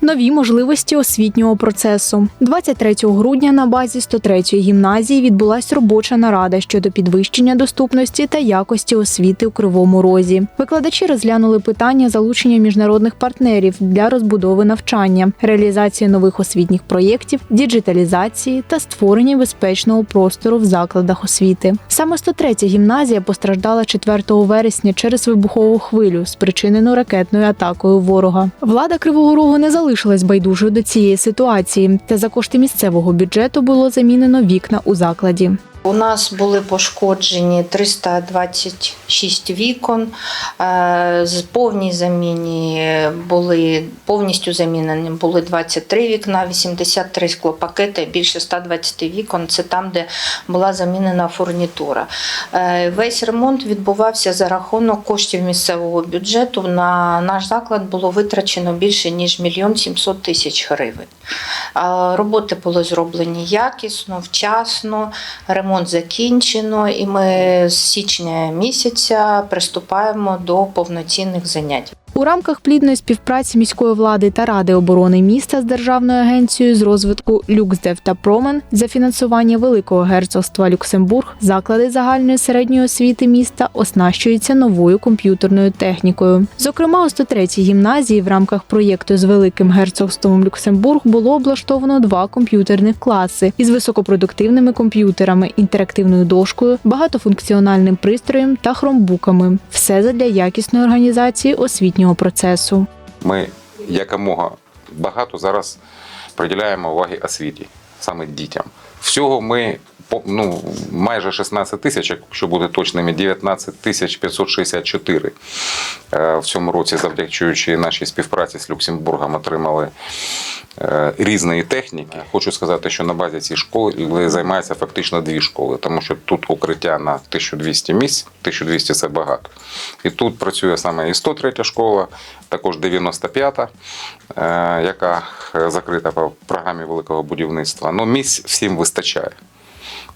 Нові можливості освітнього процесу 23 грудня на базі 103-ї гімназії відбулась робоча нарада щодо підвищення доступності та якості освіти у Кривому Розі. Викладачі розглянули питання залучення міжнародних партнерів для розбудови навчання, реалізації нових освітніх проєктів, діджиталізації та створення безпечного простору в закладах освіти. Саме 103-я гімназія постраждала 4 вересня через вибухову хвилю, спричинену ракетною атакою ворога. Влада Кривого Рогу не залишилась байдужою до цієї ситуації, та за кошти місцевого бюджету було замінено вікна у закладі. У нас були пошкоджені 326 вікон. е, З повній заміні були повністю замінені були 23 вікна, 83 склопакети, більше 120 вікон. Це там, де була замінена фурнітура. Е, Весь ремонт відбувався за рахунок коштів місцевого бюджету. На наш заклад було витрачено більше ніж мільйон 700 тисяч гривень. Роботи були зроблені якісно, вчасно, ремонт закінчено, і ми з січня місяця приступаємо до повноцінних занять. У рамках плідної співпраці міської влади та ради оборони міста з державною агенцією з розвитку Люксдев та Промен за фінансування Великого герцогства Люксембург заклади загальної середньої освіти міста оснащуються новою комп'ютерною технікою. Зокрема, у 103-й гімназії в рамках проєкту з Великим герцогством Люксембург було облаштовано два комп'ютерних класи із високопродуктивними комп'ютерами, інтерактивною дошкою, багатофункціональним пристроєм та хромбуками. Все задля якісної організації освітнього процесу. Ми якомога багато зараз приділяємо уваги освіті, саме дітям. Всього ми ну, майже 16 тисяч, якщо бути точними, 19 тисяч 564 е, в цьому році, завдячуючи нашій співпраці з Люксембургом, отримали різної техніки. Хочу сказати, що на базі цієї школи займаються фактично дві школи, тому що тут укриття на 1200 місць, 1200 це багато. І тут працює саме і 103 школа, також 95-та, е, яка е, закрита по програмі великого будівництва. Ну, місць всім вистачає.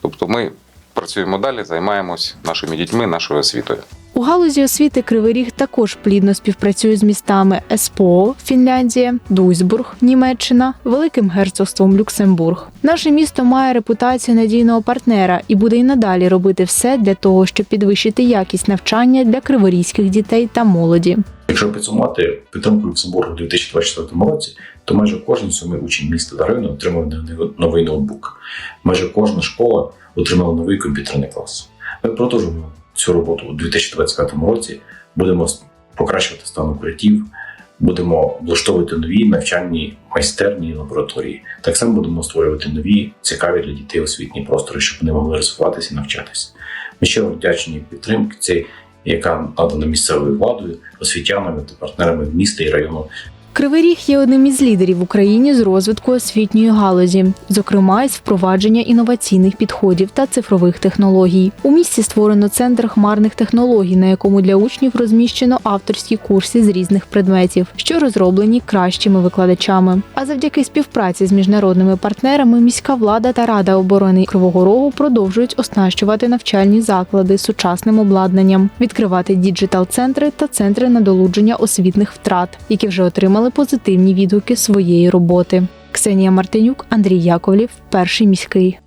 Тобто ми працюємо далі, займаємось нашими дітьми, нашою освітою. У галузі освіти Кривий Ріг також плідно співпрацює з містами СПО Фінляндія, Дуйсбург, Німеччина, Великим герцогством Люксембург. Наше місто має репутацію надійного партнера і буде й надалі робити все для того, щоб підвищити якість навчання для криворізьких дітей та молоді. Якщо підсумувати підтримку Люксембургу у 2024 році, то майже кожен сьомий учень міста та району отримав новий ноутбук. Майже кожна школа отримала новий комп'ютерний клас. Ми продовжуємо цю роботу у 2025 році. Будемо покращувати стан укриттів, будемо облаштовувати нові навчальні майстерні лабораторії. Так само будемо створювати нові цікаві для дітей освітні простори, щоб вони могли розвиватися і навчатися. Ми щиро вдячні підтримці, яка надана місцевою владою, освітянами та партнерами міста і району Кривий Ріг є одним із лідерів в Україні з розвитку освітньої галузі, зокрема із впровадження інноваційних підходів та цифрових технологій. У місті створено центр хмарних технологій, на якому для учнів розміщено авторські курси з різних предметів, що розроблені кращими викладачами. А завдяки співпраці з міжнародними партнерами міська влада та рада оборони Кривого Рогу продовжують оснащувати навчальні заклади сучасним обладнанням, відкривати діджитал-центри та центри надолудження освітних втрат, які вже отримали позитивні відгуки своєї роботи. Ксенія Мартинюк, Андрій Яковлів, перший міський.